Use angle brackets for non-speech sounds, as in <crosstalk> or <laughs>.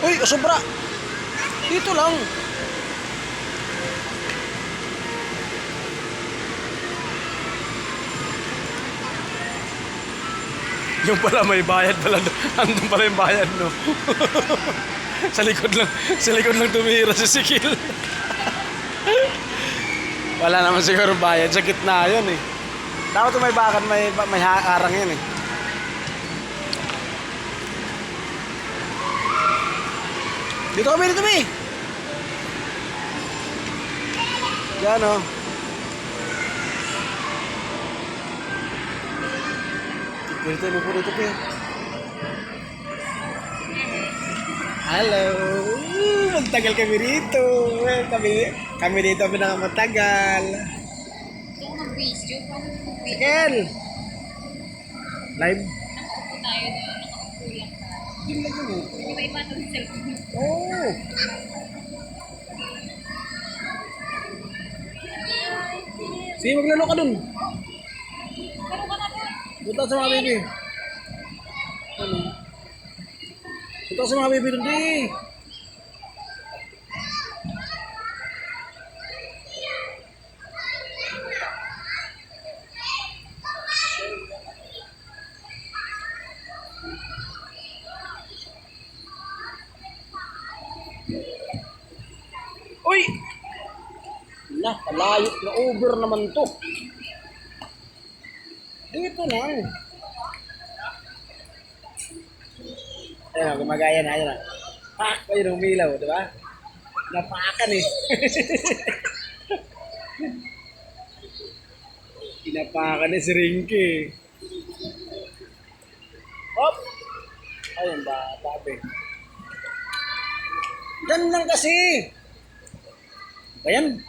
Uy, sobra. Dito lang. Yung pala may bayad pala. <laughs> Andun pala yung bayad, no? <laughs> sa likod lang, sa likod lang tumira si Sikil. <laughs> Wala naman siguro bayad. Sa gitna yan eh. Dapat may bakan, may, may harang yan eh. Dito kami, dito kami. Yan o. Dito, dito, dito, dito, dito. Hello. Magtagal kami rito. Kami, kami dito pinakamatagal. Gusto ko mag-video. Kung mag-video! Live? ako tayo doon, nakakulang ka. Hindi lang yun. Hindi ba iba ng cellphone? Oo. Sige, maglalo ka dun. Pero ka na doon. Punta sa mga baby. Ano? Punta sa mga baby dun, di. Uy! Na, palayo na over naman to. Dito lang. Ayun, gumagaya na, ayun na. Pak! Ayun, umilaw, di ba? Napakan eh. <laughs> Pinapakan eh si Rinky. Hop! Ayun ba, tabi. Yan lang kasi. Ba yan?